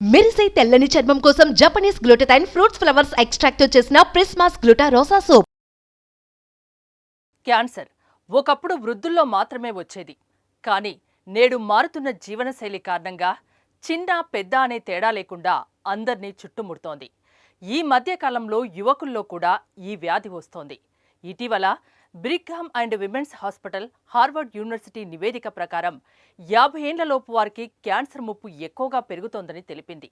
మెరిసే తెల్లని చర్మం కోసం Japanese glutathione fruits flowers extract చేసిన Prismas gluta rosa soap cancer ఒకప్పుడు వృద్ధుల్లో మాత్రమే వచ్చేది. కానీ నేడు మారుతున్న జీవనశైలి కారణంగా చిన్న పెద్ద అనే తేడా లేకుండా అందర్నీ చుట్టుముడుతోంది. ఈ మధ్యకాలంలో యువకుల్లో కూడా ఈ వ్యాధి వస్తోంది. ఇటీవల Brigham and women's hospital Harvard university నివేదిక ప్రకారం యాభై ఏండ్లలోపు వారికి క్యాన్సర్ ముప్పు ఎక్కువగా పెరుగుతోందని తెలిపింది.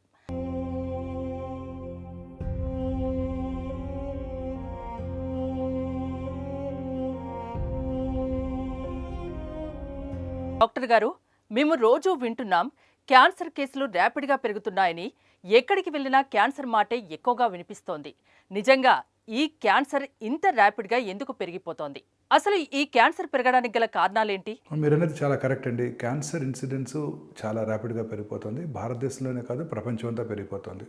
డాక్టర్ గారు మేము రోజూ వింటున్నాం క్యాన్సర్ కేసులు ర్యాపిడ్గా పెరుగుతున్నాయని ఎక్కడికి వెళ్ళినా క్యాన్సర్ మాటే ఎక్కువగా వినిపిస్తోంది. నిజంగా ఈ క్యాన్సర్ ఇంత ర్యాపిడ్గా ఎందుకు పెరిగిపోతోంది? అసలు ఈ క్యాన్సర్ పెరగడానికి గల కారణాలేంటి? మీరు అనేది చాలా కరెక్ట్ అండి. క్యాన్సర్ ఇన్సిడెన్స్ చాలా ర్యాపిడ్గా పెరిగిపోతుంది. భారతదేశంలోనే కాదు ప్రపంచం అంతా పెరిగిపోతుంది.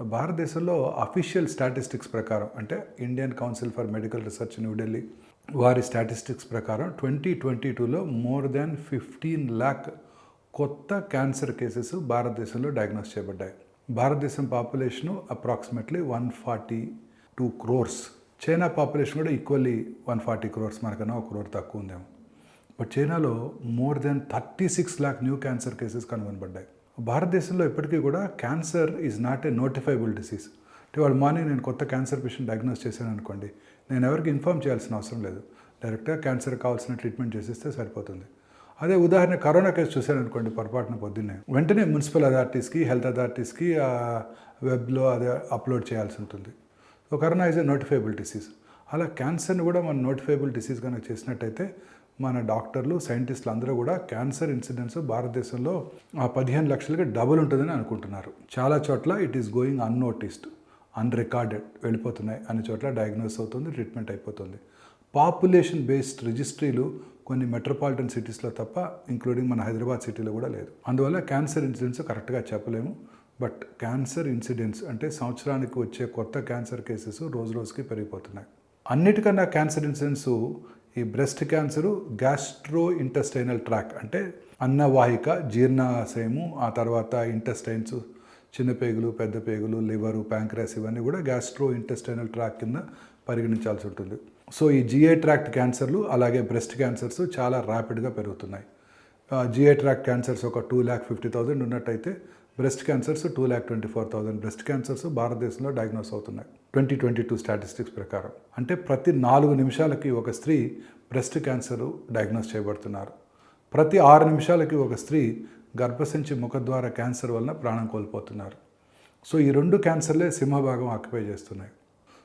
భారతదేశంలో అఫీషియల్ స్టాటిస్టిక్స్ ప్రకారం అంటే Indian council for medical research New Delhi వారి స్టాటిస్టిక్స్ ప్రకారం ట్వంటీ ట్వంటీ టూలో మోర్ దాన్ ఫిఫ్టీన్ ల్యాక్ కొత్త క్యాన్సర్ కేసెస్ భారతదేశంలో డయాగ్నోస్ చేయబడ్డాయి. భారతదేశం population approximately one forty two crores China population కూడా ఈక్వల్లీ వన్ ఫార్టీ క్రోర్స్ మనకన్నా ఒక క్రోర్ తక్కువ ఉందేమో. బట్ చైనాలో more than thirty six lakh new cancer cases కనుగొనబడ్డాయి. భారతదేశంలో ఇప్పటికీ కూడా cancer is not a notifiable disease అంటే వాళ్ళు మార్నింగ్ నేను కొత్త క్యాన్సర్ పేషెంట్ డయాగ్నోస్ చేశాను అనుకోండి నేను ఎవరికి ఇన్ఫామ్ చేయాల్సిన అవసరం లేదు. డైరెక్ట్గా క్యాన్సర్ కావాల్సిన ట్రీట్మెంట్ చేసేస్తే సరిపోతుంది. అదే ఉదాహరణ కరోనా కేసు చూశాను అనుకోండి పొరపాటున పొద్దున్నే. వెంటనే మున్సిపల్ అథారిటీస్కి హెల్త్ అథారిటీస్కి వెబ్లో అదే అప్లోడ్ చేయాల్సి ఉంటుంది. So corona is a notifiable disease అలా క్యాన్సర్ని కూడా మనం నోటిఫైబుల్ డిసీజ్ కనుక చేసినట్టయితే మన డాక్టర్లు సైంటిస్టులు అందరూ కూడా క్యాన్సర్ ఇన్సిడెన్స్ భారతదేశంలో ఆ పదిహేను లక్షలకి డబుల్ ఉంటుందని అనుకుంటున్నారు. చాలా చోట్ల it is going unnoticed unrecorded వెళ్ళిపోతున్నాయి. అన్ని చోట్ల డయాగ్నోస్ అవుతుంది ట్రీట్మెంట్ అయిపోతుంది. పాపులేషన్ బేస్డ్ రిజిస్ట్రీలు కొన్ని మెట్రోపాలిటన్ సిటీస్లో తప్ప ఇంక్లూడింగ్ మన హైదరాబాద్ సిటీలో కూడా లేదు. అందువల్ల క్యాన్సర్ ఇన్సిడెన్స్ కరెక్ట్గా చెప్పలేము. బట్ క్యాన్సర్ ఇన్సిడెంట్స్ అంటే సంవత్సరానికి వచ్చే కొత్త క్యాన్సర్ కేసెస్ రోజు రోజుకి పెరిగిపోతున్నాయి. అన్నిటికన్నా క్యాన్సర్ ఇన్సిడెంట్స్ ఈ breast cancer gastro intestinal tract అంటే అన్నవాహిక జీర్ణాశయము ఆ తర్వాత ఇంటెస్టైన్స్ చిన్న పేగులు పెద్ద పేగులు లివరు ప్యాంక్రాస్ ఇవన్నీ కూడా గ్యాస్ట్రో ఇంటెస్టైనల్ ట్రాక్ కింద పరిగణించాల్సి ఉంటుంది. సో ఈ జిఐ ట్రాక్ట్ క్యాన్సర్లు అలాగే బ్రెస్ట్ క్యాన్సర్స్ చాలా ర్యాపిడ్గా పెరుగుతున్నాయి. జిఐ ట్రాక్ట్ క్యాన్సర్స్ ఒక టూ ల్యాక్ ఫిఫ్టీ థౌజండ్ ఉన్నట్టయితే breast cancers two lakh twenty four thousand breast cancers భారతదేశంలో డయాగ్నోస్ అవుతున్నాయి. ట్వంటీ ట్వంటీ టూ స్టాటిస్టిక్స్ ప్రకారం. అంటే ప్రతి నాలుగు నిమిషాలకి ఒక స్త్రీ బ్రెస్ట్ క్యాన్సర్ డయాగ్నోస్ చేయబడుతున్నారు. ప్రతి ఆరు నిమిషాలకి ఒక స్త్రీ గర్భసంచి ముఖద్వార క్యాన్సర్ వలన ప్రాణం కోల్పోతున్నారు. సో ఈ రెండు క్యాన్సర్లే సింహభాగం ఆక్యుపై చేస్తున్నాయి.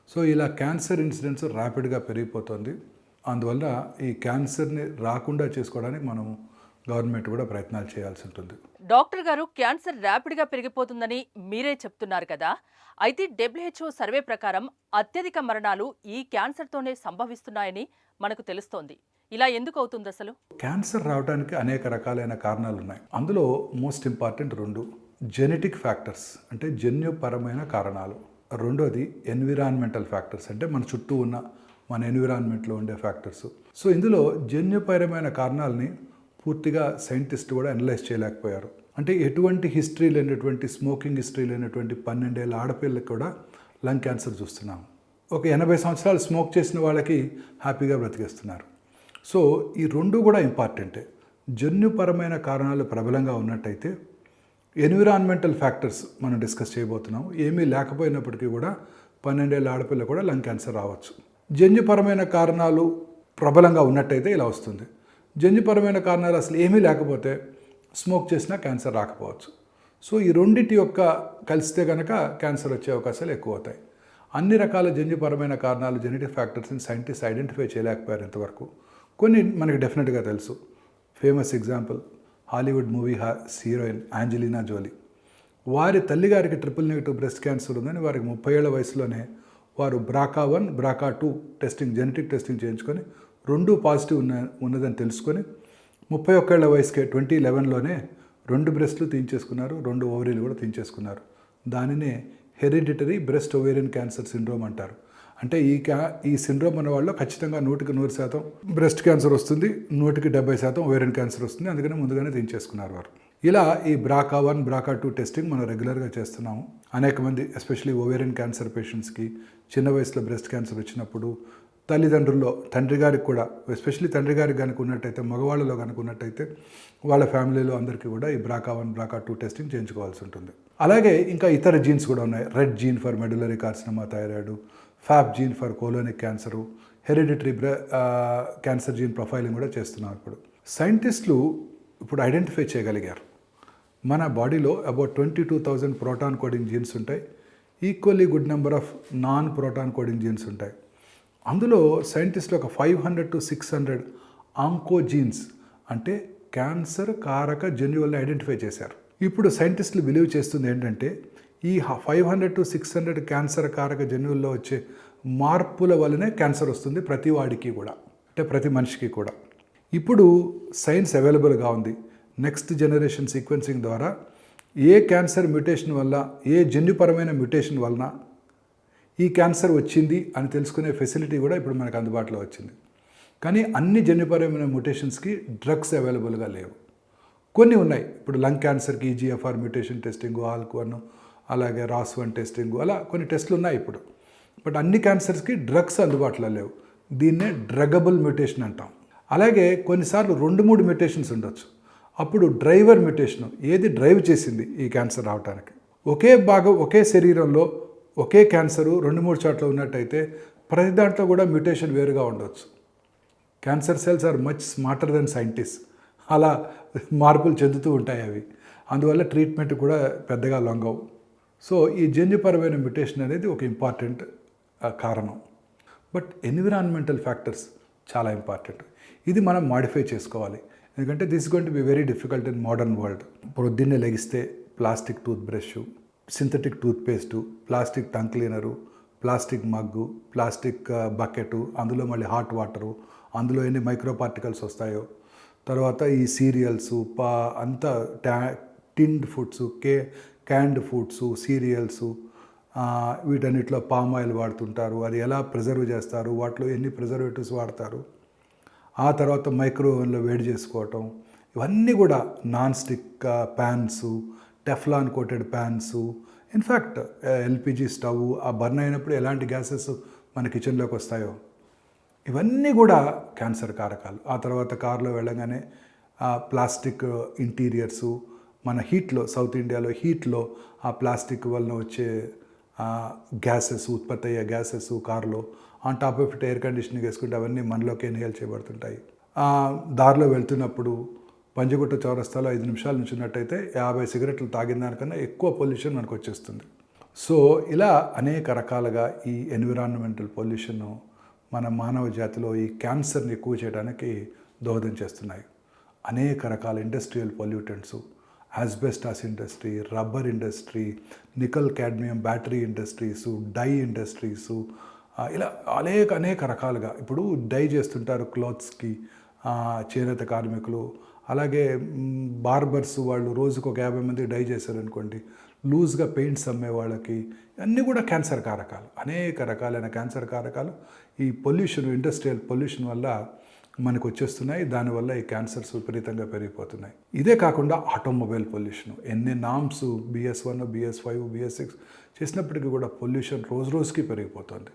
సో ఇలా క్యాన్సర్ ఇన్సిడెంట్స్ ర్యాపిడ్గా పెరిగిపోతుంది. అందువల్ల ఈ క్యాన్సర్ని రాకుండా చేసుకోవడానికి మనం గవర్నమెంట్ కూడా ప్రయత్నాలు చేయాల్సి ఉంటుంది. డాక్టర్ గారు క్యాన్సర్ ర్యాపిడ్గా పెరిగిపోతుందని మీరే చెప్తున్నారు కదా. అయితే డబ్ల్యూహెచ్ఓ సర్వే ప్రకారం అత్యధిక మరణాలు ఈ క్యాన్సర్తోనే సంభవిస్తున్నాయని మనకు తెలుస్తోంది. ఇలా ఎందుకు అవుతుంది అసలు? క్యాన్సర్ రావడానికి అనేక రకాలైన కారణాలు ఉన్నాయి అందులో మోస్ట్ ఇంపార్టెంట్ రెండు జెనెటిక్ ఫ్యాక్టర్స్ అంటే జన్యుపరమైన కారణాలు. రెండోది ఎన్విరాన్మెంటల్ ఫ్యాక్టర్స్ అంటే మన చుట్టూ ఉన్న మన ఎన్విరాన్మెంట్లో ఉండే ఫ్యాక్టర్స్. సో ఇందులో జన్యుపరమైన కారణాలని పూర్తిగా సైంటిస్ట్ కూడా అనలైజ్ చేయలేకపోయారు. అంటే ఎటువంటి హిస్టరీ లేనటువంటి స్మోకింగ్ హిస్టరీ లేనటువంటి పన్నెండేళ్ళ ఆడపిల్లకి కూడా లంగ్ క్యాన్సర్ చూస్తున్నాం ఒక ఎనభై సంవత్సరాలు స్మోక్ చేసిన వాళ్ళకి హ్యాపీగా బ్రతికేస్తున్నారు. సో ఈ రెండు కూడా ఇంపార్టెంటే. జన్యుపరమైన కారణాలు ప్రబలంగా ఉన్నట్టయితే ఎన్విరాన్మెంటల్ ఫ్యాక్టర్స్ మనం డిస్కస్ చేయబోతున్నాం. ఏమీ లేకపోయినప్పటికీ కూడా పన్నెండేళ్ళ ఆడపిల్ల కూడా లంగ్ క్యాన్సర్ రావచ్చు. జన్యుపరమైన కారణాలు ప్రబలంగా ఉన్నట్టయితే ఇలా వస్తుంది. జన్యుపరమైన కారణాలు అసలు ఏమీ లేకపోతే స్మోక్ చేసినా క్యాన్సర్ రాకపోవచ్చు. సో ఈ రెండింటి యొక్క కలిస్తే కనుక క్యాన్సర్ వచ్చే అవకాశాలు ఎక్కువ అవుతాయి అన్ని రకాల జన్యుపరమైన కారణాలు జెనెటిక్ ఫ్యాక్టర్స్ని సైంటిస్ట్ ఐడెంటిఫై చేయలేకపోయారు ఇంతవరకు. కొన్ని మనకి డెఫినెట్గా తెలుసు. Famous example Hollywood movie heroine Angelina Jolie వారి తల్లిగారికి ట్రిపుల్ నెగిటివ్ బ్రెస్ట్ క్యాన్సర్ ఉందని వారికి ముప్పై ఏళ్ళ వయసులోనే వారు BRCA one BRCA two testing genetic testing చేయించుకొని రెండు పాజిటివ్ ఉన్న ఉన్నదని తెలుసుకొని ముప్పై ఒక్కేళ్ళ వయసుకే ట్వంటీ లెవెన్లోనే రెండు బ్రెస్ట్లు తీయించేసుకున్నారు రెండు ఓవరీలు కూడా తీయించేసుకున్నారు. దానినే hereditary breast ovarian cancer syndrome అంటారు. అంటే ఈ క్యా ఈ సిండ్రోమ్ ఉన్న వాళ్ళు ఖచ్చితంగా నూటికి నూరు శాతం బ్రెస్ట్ క్యాన్సర్ వస్తుంది నూటికి డెబ్బై శాతం ఓవేరియన్ క్యాన్సర్ వస్తుంది అందుకని ముందుగానే తీయించేసుకున్నారు వారు. ఇలా ఈ BRCA one BRCA two testing మనం రెగ్యులర్గా చేస్తున్నాము. అనేక మంది ఎస్పెషలీ ఓవేరియన్ క్యాన్సర్ పేషెంట్స్కి చిన్న వయసులో బ్రెస్ట్ క్యాన్సర్ వచ్చినప్పుడు తల్లిదండ్రుల్లో తండ్రి గారికి కూడా ఎస్పెషలీ తండ్రి గారికి కనుక ఉన్నట్టయితే మగవాళ్ళలో కనుక ఉన్నట్టయితే వాళ్ళ ఫ్యామిలీలో అందరికీ కూడా ఈ BRCA one BRCA two testing చేయించుకోవాల్సి ఉంటుంది. అలాగే ఇంకా ఇతర జీన్స్ కూడా ఉన్నాయి. RET gene for medullary carcinoma thyroid FAP gene for colonic cancer hereditary బ్ర క్యాన్సర్ జీన్ ప్రొఫైలింగ్ కూడా చేస్తున్నారు ఇప్పుడు. సైంటిస్టులు ఇప్పుడు ఐడెంటిఫై చేయగలిగారు. మన బాడీలో about twenty two thousand protein coding genes ఉంటాయి. Equally good number of non protein coding genes ఉంటాయి. అందులో సైంటిస్టులు ఒక five hundred to six hundred oncogenes అంటే క్యాన్సర్ కారక జన్యువులను ఐడెంటిఫై చేశారు. ఇప్పుడు సైంటిస్టులు బిలీవ్ చేస్తుంది ఏంటంటే ఈ five hundred to six hundred cancer కారక జన్యువుల్లో వచ్చే మార్పుల వల్లనే క్యాన్సర్ వస్తుంది ప్రతి వాడికి కూడా అంటే ప్రతి మనిషికి కూడా. ఇప్పుడు సైన్స్ అవైలబుల్గా ఉంది. నెక్స్ట్ జనరేషన్ సీక్వెన్సింగ్ ద్వారా ఏ క్యాన్సర్ మ్యూటేషన్ వల్ల ఏ జన్యుపరమైన మ్యూటేషన్ వలన ఈ క్యాన్సర్ వచ్చింది అని తెలుసుకునే ఫెసిలిటీ కూడా ఇప్పుడు మనకు అందుబాటులో వచ్చింది. కానీ అన్ని జన్యుపరమైన మ్యూటేషన్స్కి డ్రగ్స్ అవైలబుల్గా లేవు. కొన్ని ఉన్నాయి. ఇప్పుడు లంగ్ క్యాన్సర్కి EGFR mutation testing ALK one అలాగే రాస్ వన్ టెస్టింగ్ అలా కొన్ని టెస్టులు ఉన్నాయి ఇప్పుడు. బట్ అన్ని క్యాన్సర్స్కి డ్రగ్స్ అందుబాటులో లేవు. దీన్నే డ్రగబుల్ మ్యూటేషన్ అంటాం. అలాగే కొన్నిసార్లు రెండు మూడు మ్యూటేషన్స్ ఉండొచ్చు. అప్పుడు డ్రైవర్ మ్యూటేషన్ ఏది డ్రైవ్ చేసింది ఈ క్యాన్సర్ రావడానికి ఒకే భాగం ఒకే శరీరంలో ఒకే క్యాన్సరు రెండు మూడు చోట్ల ఉన్నట్టయితే ప్రతి దాంట్లో కూడా మ్యూటేషన్ వేరుగా ఉండొచ్చు. Cancer cells are much smarter than scientist. అలా మార్పులు చెందుతూ ఉంటాయి అవి. అందువల్ల ట్రీట్మెంట్ కూడా పెద్దగా లొంగవు సో ఈ జన్యుపరమైన మ్యుటేషన్ అనేది ఒక ఇంపార్టెంట్ కారణం. బట్ ఎన్విరాన్మెంటల్ ఫ్యాక్టర్స్ చాలా ఇంపార్టెంట్. ఇది మనం మాడిఫై చేసుకోవాలి. ఎందుకంటే this going to be very difficult in modern world. పొద్దున్నే లెగిస్తే plastic tooth brush synthetic tooth paste plastic tongue cleaner plastic mug plastic bucket అందులో మళ్ళీ హాట్ వాటరు అందులో ఎన్ని మైక్రో పార్టికల్స్ వస్తాయో. తర్వాత ఈ సీరియల్స్ పా అంతా ట్యా టిన్డ్ ఫుడ్స్ కే క్యాండ్ ఫుడ్స్ సీరియల్స్ వీటన్నిటిలో పామ్ ఆయిల్ వాడుతుంటారు. అది ఎలా ప్రిజర్వ్ చేస్తారు? వాటిలో ఎన్ని ప్రిజర్వేటివ్స్ వాడతారు? ఆ తర్వాత మైక్రోవేవ్లో వేడి చేసుకోవటం. ఇవన్నీ కూడా non stick pans Teflon coated pans. In fact LPG stove ఆ బర్న్ అయినప్పుడు ఎలాంటి గ్యాసెస్ మన కిచెన్లోకి వస్తాయో. ఇవన్నీ కూడా క్యాన్సర్ కారకాలు. ఆ తర్వాత కారులో వెళ్ళగానే ప్లాస్టిక్ ఇంటీరియర్సు మన హీట్లో సౌత్ ఇండియాలో హీట్లో ఆ ప్లాస్టిక్ వలన వచ్చే గ్యాసెస్ ఉత్పత్తి అయ్యే గ్యాసెస్ కారులో on top of it air conditioning వేసుకుంటే అవన్నీ మనలోకి ఎన్హేల్ చేయబడుతుంటాయి. దారిలో వెళ్తున్నప్పుడు పంజగుట్ట చౌరస్తాలో ఐదు నిమిషాలు నుంచినట్టయితే యాభై సిగరెట్లు తాగిన దానికన్నా ఎక్కువ పొల్యూషన్ మనకు వచ్చేస్తుంది. సో ఇలా అనేక రకాలుగా ఈ ఎన్విరాన్మెంటల్ పొల్యూషన్ మన మానవ జాతిలో ఈ క్యాన్సర్ని ఎక్కువ చేయడానికి దోహదం చేస్తున్నాయి. అనేక రకాల industrial pollutants asbestos industry rubber industry nickel cadmium battery industries dye industries ఇలా అనేక అనేక రకాలుగా ఇప్పుడు డై చేస్తుంటారు క్లాత్స్కి చేనేత కార్మికులు అలాగే బార్బర్స్ వాళ్ళు రోజుకు ఒక యాభై మంది డై చేశారనుకోండి లూజ్గా పెయింట్స్ అమ్మే వాళ్ళకి అన్నీ కూడా క్యాన్సర్ కారకాలు అనేక రకాలైన క్యాన్సర్ కారకాలు. ఈ పొల్యూషన్ ఇండస్ట్రియల్ పొల్యూషన్ వల్ల మనకు వచ్చేస్తున్నాయి దానివల్ల ఈ క్యాన్సర్స్ విపరీతంగా పెరిగిపోతున్నాయి. ఇదే కాకుండా ఆటోమొబైల్ పొల్యూషన్ ఎన్ని norms BS one BS five BS six చేసినప్పటికీ కూడా పొల్యూషన్ రోజు రోజుకి పెరిగిపోతుంది.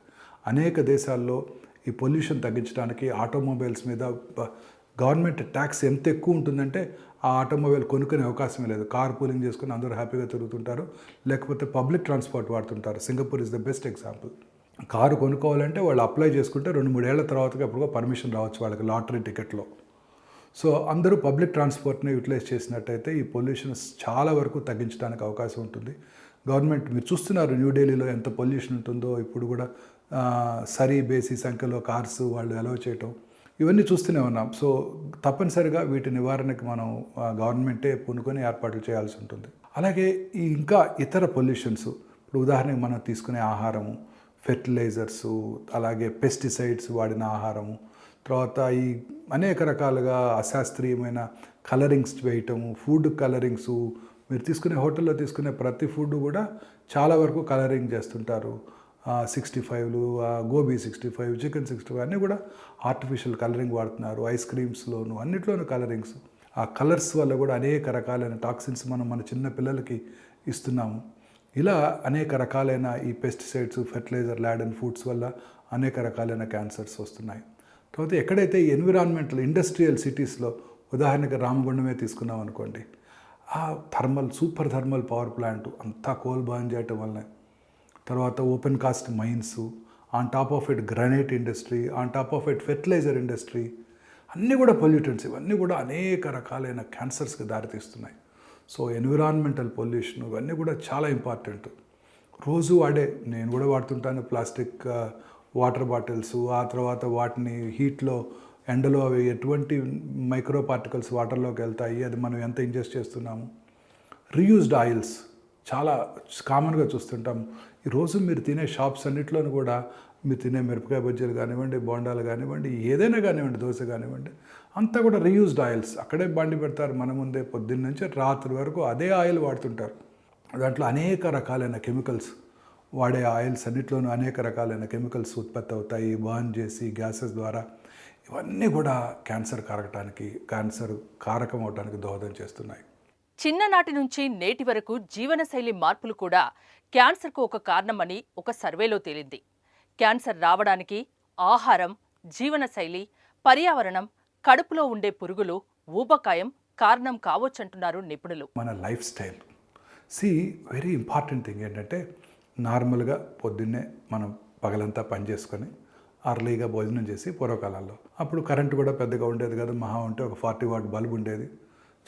అనేక దేశాల్లో ఈ పొల్యూషన్ తగ్గించడానికి ఆటోమొబైల్స్ మీద గవర్నమెంట్ ట్యాక్స్ ఎంత ఎక్కువ ఉంటుందంటే ఆ ఆటోమొబైల్ కొనుక్కునే అవకాశమే లేదు. కార్ పూలింగ్ చేసుకుని అందరూ హ్యాపీగా తిరుగుతుంటారు. లేకపోతే పబ్లిక్ ట్రాన్స్పోర్ట్ వాడుతుంటారు. Singapore is the best example car కొనుక్కోవాలంటే వాళ్ళు అప్లై చేసుకుంటే రెండు మూడేళ్ళ తర్వాత ఎప్పుడుగా పర్మిషన్ రావచ్చు వాళ్ళకి లాటరీ టికెట్లో. సో అందరూ పబ్లిక్ ట్రాన్స్పోర్ట్ని యూటిలైజ్ చేసినట్టయితే ఈ పొల్యూషన్ చాలా వరకు తగ్గించడానికి అవకాశం ఉంటుంది. గవర్నమెంట్ మీరు చూస్తున్నారు న్యూఢిల్లీలో ఎంత పొల్యూషన్ ఉంటుందో. ఇప్పుడు కూడా సరీ బేసి సంఖ్యలో కార్స్ వాళ్ళు అలౌ చేయటం. ఇవన్నీ చూస్తూనే ఉన్నాం. సో తప్పనిసరిగా వీటి నివారణకి మనం గవర్నమెంటే పూనుకొని ఏర్పాట్లు చేయాల్సి ఉంటుంది. అలాగే ఈ ఇంకా ఇతర పొల్యూషన్స్ ఇప్పుడు ఉదాహరణకి మనం తీసుకునే ఆహారము ఫెర్టిలైజర్సు అలాగే పెస్టిసైడ్స్ వాడిన ఆహారము తర్వాత ఈ అనేక రకాలుగా అశాస్త్రీయమైన కలరింగ్స్ వేయటము ఫుడ్ కలరింగ్స్ మీరు తీసుకునే హోటల్లో తీసుకునే ప్రతి ఫుడ్ కూడా చాలా వరకు కలరింగ్ చేస్తుంటారు. Sixty ఫైవ్లు gobi sixty five chicken sixty five అన్నీ కూడా ఆర్టిఫిషియల్ కలరింగ్ వాడుతున్నారు ఐస్ క్రీమ్స్లోను అన్నిట్లోనూ కలరింగ్స్. ఆ కలర్స్ వల్ల కూడా అనేక రకాలైన టాక్సిన్స్ మనం మన చిన్న పిల్లలకి ఇస్తున్నాము. ఇలా అనేక రకాలైన ఈ పెస్టిసైడ్స్ ఫెర్టిలైజర్ ల్యాడన్ ఫుడ్స్ వల్ల అనేక రకాలైన క్యాన్సర్స్ వస్తున్నాయి. తర్వాత ఎక్కడైతే ఎన్విరాన్మెంటల్ ఇండస్ట్రియల్ సిటీస్లో ఉదాహరణకి రామగుండమే తీసుకున్నాం అనుకోండి ఆ thermal super thermal power plant అంతా కోల్ బాన్ చేయటం వల్లనే తర్వాత open cast mines on top of it granite industry on top of it fertiliser industry అన్నీ కూడా పొల్యూటెంట్స్ ఇవన్నీ కూడా అనేక రకాలైన క్యాన్సర్స్కి దారితీస్తున్నాయి. సో ఎన్విరాన్మెంటల్ పొల్యూషన్ ఇవన్నీ కూడా చాలా ఇంపార్టెంట్ రోజు వాడే నేను కూడా వాడుతుంటాను ప్లాస్టిక్ వాటర్ బాటిల్స్ ఆ తర్వాత వాటిని హీట్లో ఎండలో అవి ఎటువంటి మైక్రో పార్టికల్స్ వాటర్లోకి వెళ్తాయి అది మనం ఎంత ఇంజెస్ట్ చేస్తున్నాము? రీయూజ్డ్ ఆయిల్స్ చాలా కామన్గా చూస్తుంటాం. ఈరోజు మీరు తినే షాప్స్ అన్నింటిలోనూ కూడా మీరు తినే మిరపకాయ బజ్జీలు కానివ్వండి బోండాలు కానివ్వండి ఏదైనా కానివ్వండి దోశ కానివ్వండి అంతా కూడా రీయూజ్డ్ ఆయిల్స్ అక్కడే బండి పెడతారు మన ముందే పొద్దున్న నుంచి రాత్రి వరకు అదే ఆయిల్ వాడుతుంటారు. దాంట్లో అనేక రకాలైన కెమికల్స్ వాడే ఆయిల్స్ అన్నిట్లోనూ అనేక రకాలైన కెమికల్స్ ఉత్పత్తి అవుతాయి. బర్న్ చేసి గ్యాసెస్ ద్వారా ఇవన్నీ కూడా క్యాన్సర్ కారకటానికి క్యాన్సర్ కారకం అవడానికి దోహదం చేస్తున్నాయి. చిన్ననాటి నుంచి నేటి వరకు జీవనశైలి మార్పులు కూడా క్యాన్సర్కు ఒక కారణమని ఒక సర్వేలో తేలింది. క్యాన్సర్ రావడానికి ఆహారం జీవనశైలి పర్యావరణం కడుపులో ఉండే పురుగులు ఊబకాయం కారణం కావచ్చంటున్నారు నిపుణులు. మన life style. See very important thing ఏంటంటే నార్మల్గా పొద్దున్నే మనం పగలంతా పని చేసుకొని అర్లీగా భోజనం చేసి పూర్వకాలంలో. అప్పుడు కరెంటు కూడా పెద్దగా ఉండేది కదా. మహా ఉంటే ఒక ఫార్టీ వాట్ బల్బ్ ఉండేది.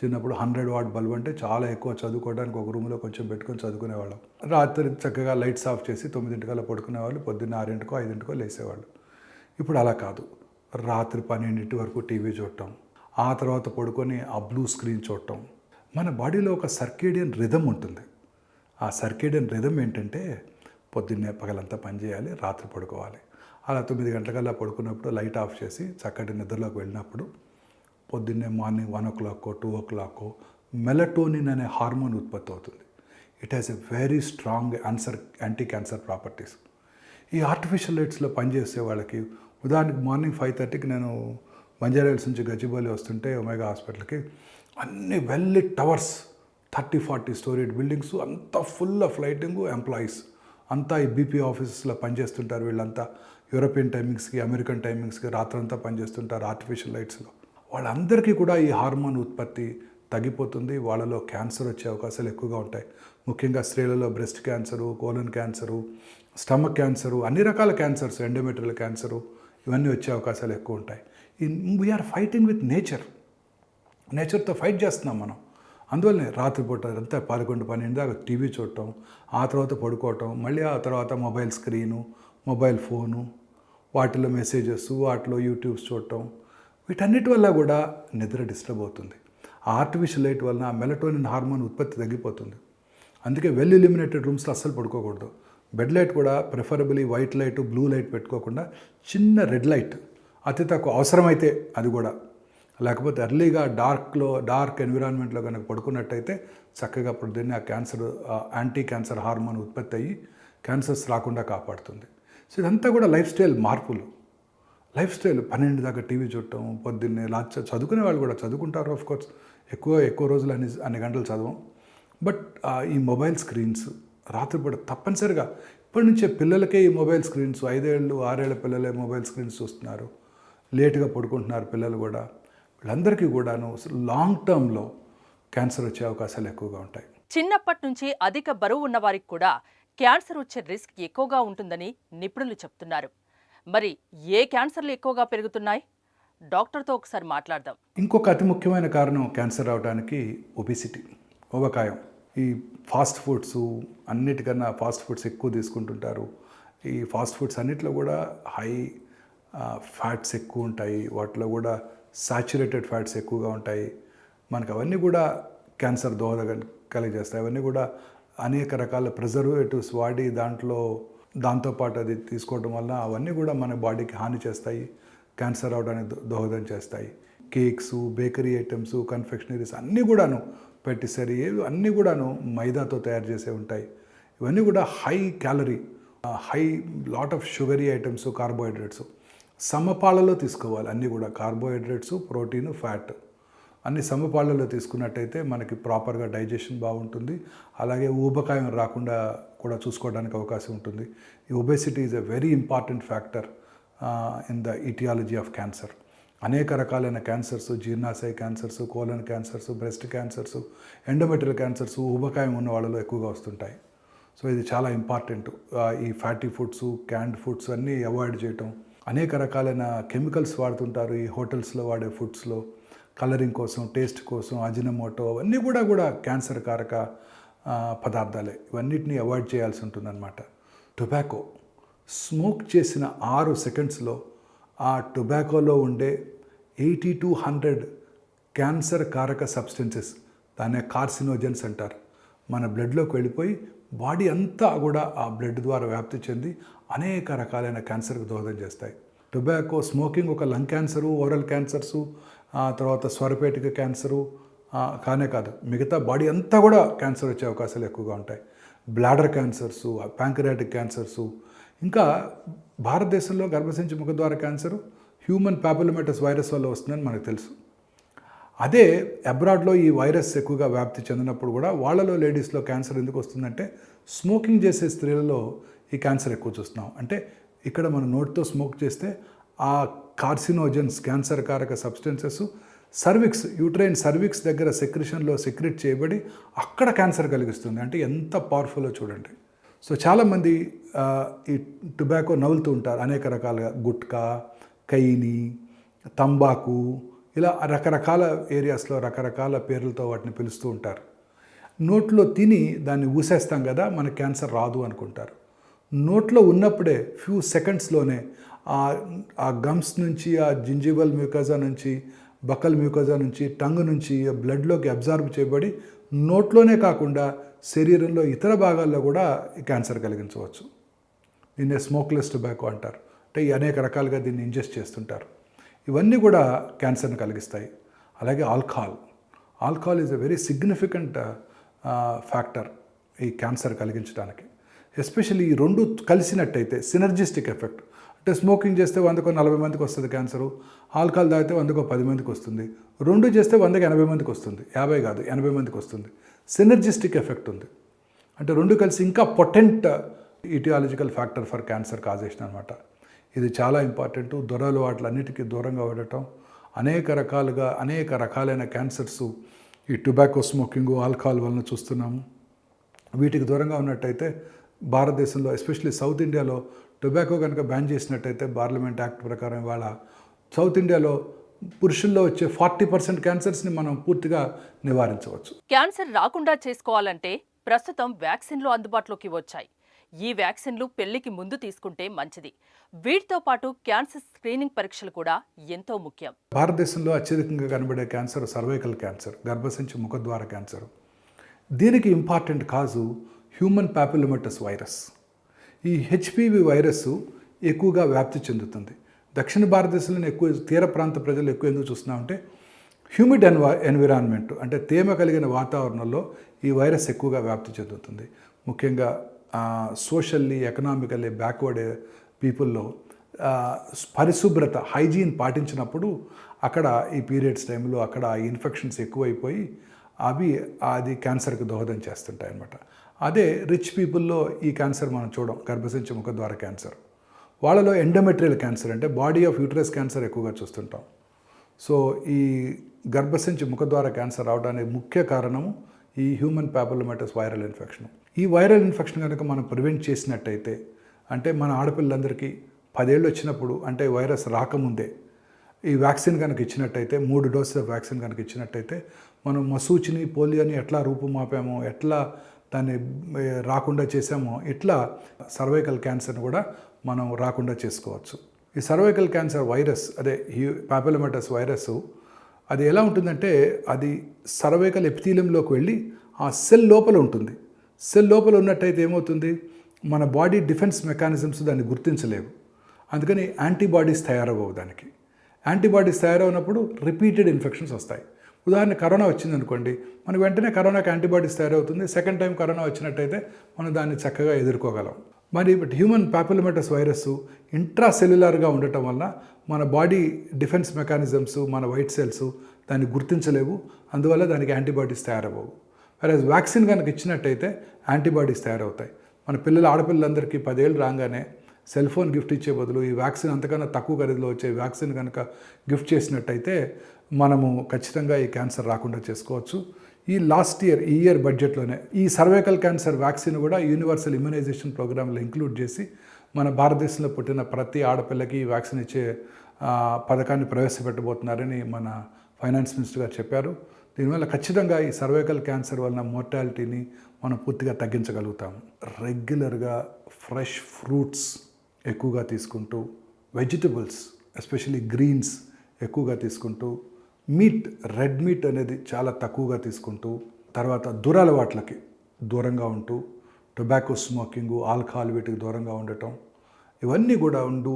చిన్నప్పుడు హండ్రెడ్ వాట్ బల్బ్ అంటే చాలా ఎక్కువ చదువుకోవడానికి ఒక రూమ్లో కొంచెం పెట్టుకొని చదువుకునేవాళ్ళం. రాత్రి చక్కగా లైట్స్ ఆఫ్ చేసి తొమ్మిదింటికల్లా పడుకునేవాళ్ళు పొద్దున్న ఆరింటికో ఐదింటికో లేసేవాళ్ళు. ఇప్పుడు అలా కాదు. రాత్రి పన్నెండింటి వరకు టీవీ చూడటం ఆ తర్వాత పడుకొని ఆ బ్లూ స్క్రీన్ చూడటం. మన బాడీలో ఒక సర్కేడియన్ రిధం ఉంటుంది. ఆ సర్కేడియన్ రిధం ఏంటంటే పొద్దున్నే పగలంతా పని చేయాలి రాత్రి పడుకోవాలి. అలా తొమ్మిది గంటలకల్లా పడుకున్నప్పుడు లైట్ ఆఫ్ చేసి చక్కటి నిద్రలోకి వెళ్ళినప్పుడు పొద్దున్నే morning one o'clock two o'clock melatonin అనే హార్మోన్ ఉత్పత్తి అవుతుంది. It has a very strong answer anti cancer properties ఈ ఆర్టిఫిషియల్ లైట్స్లో పనిచేసే వాళ్ళకి ఉదాహరణకి మార్నింగ్ ఫైవ్ థర్టీకి నేను బంజారాహిల్స్ నుంచి గచ్చిబౌలి వస్తుంటే ఒమేగా హాస్పిటల్కి అన్ని వెల్లి towers thirty forty storied buildings అంతా ఫుల్ ఆఫ్ లైటింగ్ ఎంప్లాయీస్ అంతా ఈ బీపీ ఆఫీసెస్లో పనిచేస్తుంటారు వీళ్ళంతా. యూరోపియన్ టైమింగ్స్కి అమెరికన్ టైమింగ్స్కి రాత్రంతా పనిచేస్తుంటారు ఆర్టిఫిషియల్ లైట్స్లో వాళ్ళందరికీ కూడా ఈ హార్మోన్ ఉత్పత్తి తగ్గిపోతుంది. వాళ్ళలో క్యాన్సర్ వచ్చే అవకాశాలు ఎక్కువగా ఉంటాయి. ముఖ్యంగా స్త్రీలలో breast cancer colon cancer stomach cancer అన్ని రకాల క్యాన్సర్స్ ఎండోమెట్రియల్ క్యాన్సరు ఇవన్నీ వచ్చే అవకాశాలు ఎక్కువ ఉంటాయి. In we're fighting with nature నేచర్తో fight చేస్తున్నాం మనం. అందువల్లనే రాత్రిపూట అంతా పదకొండు పన్నెండు దాకా టీవీ చూడటం ఆ తర్వాత పడుకోవటం మళ్ళీ ఆ తర్వాత మొబైల్ స్క్రీను మొబైల్ ఫోను వాటిలో మెసేజెస్ వాటిలో యూట్యూబ్స్ చూడటం వీటన్నిటి వల్ల కూడా నిద్ర డిస్టర్బ్ అవుతుంది. ఆ ఆర్టిఫిషియల్ లైట్ వలన మెలటోనిన్ హార్మోన్ ఉత్పత్తి తగ్గిపోతుంది. అందుకే వెల్ ఇల్యూమినేటెడ్ రూమ్స్లో అస్సలు పడుకోకూడదు. బెడ్ లైట్ కూడా preferably white light blue light పెట్టుకోకుండా చిన్న రెడ్ లైట్ అతి తక్కువ అవసరమైతే అది కూడా. లేకపోతే ఎర్లీగా డార్క్లో డార్క్ ఎన్విరాన్మెంట్లో కనుక పడుకున్నట్టయితే చక్కగా పొద్దున్నే ఆ క్యాన్సర్ యాంటీ క్యాన్సర్ హార్మోన్ ఉత్పత్తి అయ్యి క్యాన్సర్స్ రాకుండా కాపాడుతుంది. సో ఇదంతా కూడా లైఫ్ స్టైల్ మార్పులు. లైఫ్ స్టైల్ పన్నెండు దాకా టీవీ చూడటం పొద్దున్నే లాచ చదువుకునే వాళ్ళు కూడా చదువుకుంటారు ఆఫ్ కోర్స్ ఎక్కువ ఎక్కువ రోజులు అన్ని అన్ని గంటలు చదవం. బట్ ఈ మొబైల్ స్క్రీన్స్ రాత్రిపూట తప్పనిసరిగా ఇప్పటి నుంచే పిల్లలకే ఈ మొబైల్ స్క్రీన్స్ ఐదేళ్ళు ఆరేళ్ళ పిల్లలే మొబైల్ స్క్రీన్స్ చూస్తున్నారు. లేటుగా పడుకుంటున్నారు పిల్లలు కూడా. వీళ్ళందరికీ కూడాను లాంగ్ టర్మ్లో క్యాన్సర్ వచ్చే అవకాశాలు ఎక్కువగా ఉంటాయి. చిన్నప్పటి నుంచి అధిక బరువు ఉన్న వారికి కూడా క్యాన్సర్ వచ్చే రిస్క్ ఎక్కువగా ఉంటుందని నిపుణులు చెప్తున్నారు. మరి ఏ క్యాన్సర్లు ఎక్కువగా పెరుగుతున్నాయి? డాక్టర్తో ఒకసారి మాట్లాడదాం. ఇంకొక అతి ముఖ్యమైన కారణం క్యాన్సర్ రావడానికి ఒబిసిటీ ఊబకాయం ఈ ఫాస్ట్ ఫుడ్స్ అన్నిటికన్నా ఫాస్ట్ ఫుడ్స్ ఎక్కువ తీసుకుంటుంటారు. ఈ ఫాస్ట్ ఫుడ్స్ అన్నిట్లో కూడా హై ఫ్యాట్స్ ఎక్కువ ఉంటాయి. వాటిలో కూడా సాచురేటెడ్ ఫ్యాట్స్ ఎక్కువగా ఉంటాయి. మనకు అవన్నీ కూడా క్యాన్సర్ దోహద కలిగజేస్తాయి. అవన్నీ కూడా అనేక రకాల ప్రిజర్వేటివ్స్ వాడి దాంట్లో దాంతోపాటు అది తీసుకోవడం వల్ల అవన్నీ కూడా మన బాడీకి హాని చేస్తాయి. క్యాన్సర్ అవడానికి దోహదం చేస్తాయి. కేక్స్ బేకరీ ఐటమ్స్ కన్ఫెక్షనరీస్ అన్నీ కూడాను పెట్టిసరి సరే అన్నీ కూడాను మైదాతో తయారు చేసే ఉంటాయి. ఇవన్నీ కూడా high calorie high lot of sugary items carbohydrates. సమపాలలో తీసుకోవాలి అన్నీ కూడా. Carbohydrates protein fat. అన్ని సమపాళ్ళలో తీసుకున్నట్టయితే మనకి ప్రాపర్గా డైజెషన్ బాగుంటుంది. అలాగే ఊబకాయం రాకుండా కూడా చూసుకోవడానికి అవకాశం ఉంటుంది. ఈ obesity is a very important factor in the etiology of cancer అనేక రకాలైన cancers జీర్ణాశయ cancers colon cancers breast cancers endometrial cancers ఊబకాయం ఉన్న వాళ్ళలో ఎక్కువగా వస్తుంటాయి. సో ఇది చాలా ఇంపార్టెంట్ ఈ ఫ్యాటీ ఫుడ్స్ క్యాండ్ ఫుడ్స్ అన్నీ అవాయిడ్ చేయటం. అనేక రకాలైన కెమికల్స్ వాడుతుంటారు ఈ హోటల్స్లో వాడే ఫుడ్స్లో కలరింగ్ కోసం టేస్ట్ కోసం అజినమోటో అవన్నీ కూడా కూడా క్యాన్సర్ కారక పదార్థాలే. ఇవన్నిటిని అవాయిడ్ చేయాల్సి ఉంటుందన్నమాట. టొబాకో. స్మోక్ చేసిన ఆరు సెకండ్స్లో ఆ టొబాకోలో ఉండే ఎయిటీ టు హండ్రెడ్ క్యాన్సర్ కారక సబ్స్టెన్సెస్ దాన్నే కార్సినోజన్స్ అంటారు. మన బ్లడ్లోకి వెళ్ళిపోయి బాడీ అంతా కూడా ఆ బ్లడ్ ద్వారా వ్యాప్తి చెంది అనేక రకాలైన క్యాన్సర్కు దోహదం చేస్తాయి. టొబాకో స్మోకింగ్ ఒక లంగ్ క్యాన్సరు ఓరల్ క్యాన్సర్సు తర్వాత స్వరపేటిక క్యాన్సరు కానే కాదు మిగతా బాడీ అంతా కూడా క్యాన్సర్ వచ్చే అవకాశాలు ఎక్కువగా ఉంటాయి. బ్లాడర్ క్యాన్సర్సు ప్యాంక్రియాటిక్ క్యాన్సర్సు ఇంకా భారతదేశంలో గర్భసించి ముఖద్వార క్యాన్సర్ హ్యూమన్ పాపులమెటస్ వైరస్ వల్ల వస్తుందని మనకు తెలుసు. అదే అబ్రాడ్లో ఈ వైరస్ ఎక్కువగా వ్యాప్తి చెందినప్పుడు కూడా వాళ్ళలో లేడీస్లో క్యాన్సర్ ఎందుకు వస్తుందంటే స్మోకింగ్ చేసే స్త్రీలలో ఈ క్యాన్సర్ ఎక్కువ చూస్తున్నాం. అంటే ఇక్కడ మనం నోటితో స్మోక్ చేస్తే ఆ కార్సినోజన్స్ క్యాన్సర్ కారక సబ్స్టెన్సెస్ సర్విక్స్ యూట్రైన్ సర్విక్స్ దగ్గర సెక్రిషన్లో సెక్రెట్ చేయబడి అక్కడ క్యాన్సర్ కలిగిస్తుంది. అంటే ఎంత పవర్ఫుల్లో చూడండి. సో చాలామంది ఈ టొబాకో నవ్వులుతూ ఉంటారు. అనేక రకాలుగా గుట్కా కైని తంబాకు ఇలా రకరకాల ఏరియాస్లో రకరకాల పేర్లతో వాటిని పిలుస్తూ ఉంటారు. నోట్లో తిని దాన్ని ఊసేస్తాం కదా మనకు క్యాన్సర్ రాదు అనుకుంటారు. నోట్లో ఉన్నప్పుడే ఫ్యూ సెకండ్స్లోనే ఆ ఆ గమ్స్ నుంచి ఆ జింజివల్ మ్యూకజా నుంచి బకల్ మ్యూకజా నుంచి టంగ్ నుంచి బ్లడ్లోకి అబ్జార్బ్ చేయబడి నోట్లోనే కాకుండా శరీరంలో ఇతర భాగాల్లో కూడా ఈ క్యాన్సర్ కలిగించవచ్చు. దీన్నే స్మోక్లెస్ టొబాకో అంటారు. అంటే అనేక రకాలుగా దీన్ని ఇంజెస్ట్ చేస్తుంటారు. ఇవన్నీ కూడా క్యాన్సర్ని కలిగిస్తాయి. అలాగే alcohol. Alcohol is a very significant factor ఈ క్యాన్సర్ కలిగించడానికి. ఎస్పెషల్లీ ఈ రెండు కలిసినట్టయితే సినర్జిస్టిక్ ఎఫెక్ట్. అంటే స్మోకింగ్ చేస్తే వందకో నలభై మందికి వస్తుంది క్యాన్సరు ఆల్కహాల్ తాగితే వందకో పది మందికి వస్తుంది రెండు చేస్తే వందకి ఎనభై మందికి వస్తుంది యాభై కాదు ఎనభై మందికి వస్తుంది. సినర్జిస్టిక్ ఎఫెక్ట్ ఉంది. అంటే రెండు కలిసి ఇంకా potent etiological factor for cancer causation అనమాట ఇది చాలా ఇంపార్టెంట్ దొరలు వాటిలన్నిటికీ దూరంగా ఉండటం అనేక రకాలుగా అనేక రకాలైన క్యాన్సర్స్ ఈ టొబాకో స్మోకింగ్ ఆల్కహాల్ వలన చూస్తున్నాము. వీటికి దూరంగా ఉన్నట్టయితే భారతదేశంలో ఎస్పెషల్లీ సౌత్ ఇండియాలో టొబాకో కనుక బ్యాన్ చేసినట్టయితే పార్లమెంట్ యాక్ట్ ప్రకారం ఇవాళ సౌత్ ఇండియాలో పురుషుల్లో వచ్చే ఫార్టీ పర్సెంట్ క్యాన్సర్స్ని మనం పూర్తిగా నివారించవచ్చు. క్యాన్సర్ రాకుండా చేసుకోవాలంటే ప్రస్తుతం వ్యాక్సిన్లు అందుబాటులోకి వచ్చాయి. ఈ వ్యాక్సిన్లు పెళ్ళికి ముందు తీసుకుంటే మంచిది. వీటితో పాటు క్యాన్సర్ స్క్రీనింగ్ పరీక్షలు కూడా ఎంతో ముఖ్యం. భారతదేశంలో అత్యధికంగా కనబడే క్యాన్సర్ సర్వైకల్ క్యాన్సర్ గర్భసంచి ముఖద్వార క్యాన్సర్. దీనికి important cause human papillomatous virus. ఈ హెచ్పివి వైరస్ ఎక్కువగా వ్యాప్తి చెందుతుంది. దక్షిణ భారతదేశంలోని ఎక్కువ తీర ప్రాంత ప్రజలు ఎక్కువ ఎందుకు చూస్తున్నామంటే హ్యూమిడ్ ఎన్వా ఎన్విరాన్మెంట్ అంటే తేమ కలిగిన వాతావరణంలో ఈ వైరస్ ఎక్కువగా వ్యాప్తి చెందుతుంది. ముఖ్యంగా సోషల్లీ ఎకనామికల్లీ బ్యాక్వర్డ్ పీపుల్లో పరిశుభ్రత హైజీన్ పాటించినప్పుడు అక్కడ ఈ పీరియడ్స్ టైంలో అక్కడ ఈ ఇన్ఫెక్షన్స్ ఎక్కువైపోయి అవి అది క్యాన్సర్కి దోహదం చేస్తుంటాయి అన్నమాట అదే రిచ్ పీపుల్లో ఈ క్యాన్సర్ మనం చూడం. గర్భసంచి ముఖద్వార క్యాన్సర్ వాళ్ళలో ఎండోమెట్రియల్ క్యాన్సర్ అంటే బాడీ ఆఫ్ యూట్రస్ క్యాన్సర్ ఎక్కువగా చూస్తుంటాం. సో ఈ గర్భసంచి ముఖద్వార క్యాన్సర్ రావడానికి ముఖ్య కారణము ఈ హ్యూమన్ పాపులోమెటస్ వైరల్ ఇన్ఫెక్షన్ ఈ వైరల్ ఇన్ఫెక్షన్ కనుక మనం ప్రివెంట్ చేసినట్టయితే అంటే మన ఆడపిల్లలందరికీ పదేళ్ళు వచ్చినప్పుడు అంటే వైరస్ రాకముందే ఈ వ్యాక్సిన్ కనుక ఇచ్చినట్టయితే మూడు డోసెస్ వ్యాక్సిన్ కనుక ఇచ్చినట్టయితే మనం మసూచిని పోలియోని ఎట్లా రూపుమాపామో ఎట్లా దాన్ని రాకుండా చేసామో ఇట్లా సర్వైకల్ క్యాన్సర్ని కూడా మనం రాకుండా చేసుకోవచ్చు. ఈ సర్వైకల్ క్యాన్సర్ వైరస్ అదే హ్యూ పాపిలోమెటస్ వైరస్ అది ఎలా ఉంటుందంటే అది సర్వైకల్ ఎపిథీలియంలోకి వెళ్ళి ఆ సెల్ లోపల ఉంటుంది. సెల్ లోపల ఉన్నట్టయితే ఏమవుతుంది? మన బాడీ డిఫెన్స్ మెకానిజమ్స్ దాన్ని గుర్తించలేవు. అందుకని యాంటీబాడీస్ తయారవ్వవు దానికి. యాంటీబాడీస్ తయారవునప్పుడు రిపీటెడ్ ఇన్ఫెక్షన్స్ వస్తాయి. ఉదాహరణ కరోనా వచ్చిందనుకోండి మనకు వెంటనే కరోనాకి యాంటీబాడీస్ తయారవుతుంది. సెకండ్ టైం కరోనా వచ్చినట్టయితే మనం దాన్ని చక్కగా ఎదుర్కోగలం. మరి బట్ హ్యూమన్ పాపులమెటస్ వైరస్ ఇంట్రాసెల్యులర్గా ఉండటం వల్ల మన బాడీ డిఫెన్స్ మెకానిజమ్స్ మన వైట్ సెల్స్ దాన్ని గుర్తించలేవు. అందువల్ల దానికి యాంటీబాడీస్ తయారవ్వవు. వేరే వ్యాక్సిన్ కనుక ఇచ్చినట్టయితే యాంటీబాడీస్ తయారవుతాయి. మన పిల్లల ఆడపిల్లలందరికీ పదేళ్ళు రాగానే సెల్ ఫోన్ గిఫ్ట్ ఇచ్చే బదులు ఈ వ్యాక్సిన్ అంతకన్నా తక్కువ ఖరీదులో వచ్చే వ్యాక్సిన్ కనుక గిఫ్ట్ చేసినట్టయితే మనము ఖచ్చితంగా ఈ క్యాన్సర్ రాకుండా చేసుకోవచ్చు. ఈ లాస్ట్ ఇయర్ ఈ ఇయర్ బడ్జెట్లోనే ఈ సర్వైకల్ క్యాన్సర్ వ్యాక్సిన్ కూడా యూనివర్సల్ ఇమ్యునైజేషన్ ప్రోగ్రాంలో ఇంక్లూడ్ చేసి మన భారతదేశంలో పుట్టిన ప్రతి ఆడపిల్లకి ఈ వ్యాక్సిన్ ఇచ్చే పథకాన్ని ప్రవేశపెట్టబోతున్నారని మన ఫైనాన్స్ మినిస్టర్ గారు చెప్పారు. దీనివల్ల ఖచ్చితంగా ఈ సర్వైకల్ క్యాన్సర్ వలన మోర్టాలిటీని మనం పూర్తిగా తగ్గించగలుగుతాం. రెగ్యులర్గా ఫ్రెష్ ఫ్రూట్స్ ఎక్కువగా తీసుకుంటూ వెజిటబుల్స్ ఎస్పెషల్లీ గ్రీన్స్ ఎక్కువగా తీసుకుంటూ మీట్ రెడ్ మీట్ అనేది చాలా తక్కువగా తీసుకుంటూ తర్వాత దురలవాట్లకి దూరంగా ఉంటూ టొబాకో స్మోకింగ్ ఆల్కహాల్ వీటికి దూరంగా ఉండటం ఇవన్నీ కూడా ఉండు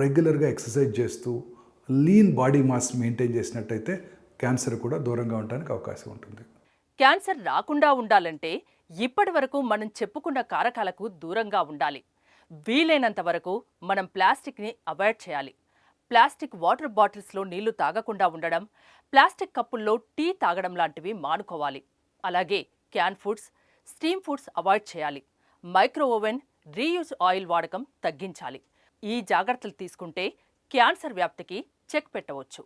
రెగ్యులర్గా ఎక్సర్సైజ్ చేస్తూ లీన్ బాడీ మాస్ మెయింటైన్ చేసినట్టయితే క్యాన్సర్ కూడా దూరంగా ఉండడానికి అవకాశం ఉంటుంది. క్యాన్సర్ రాకుండా ఉండాలంటే ఇప్పటి వరకు మనం చెప్పుకున్న కారకాలకు దూరంగా ఉండాలి. వీలైనంత వరకు మనం ప్లాస్టిక్ని అవాయిడ్ చేయాలి. ప్లాస్టిక్ వాటర్ బాటిల్స్లో నీళ్ళు తాగకుండా ఉండడం ప్లాస్టిక్ కప్పుల్లో టీ తాగడం లాంటివి మానుకోవాలి. అలాగే can foods steam foods avoid చేయాలి. మైక్రో ఓవెన్ రీయూజ్ ఆయిల్ వాడకం తగ్గించాలి. ఈ జాగ్రత్తలు తీసుకుంటే క్యాన్సర్ వ్యాప్తికి చెక్ పెట్టవచ్చు.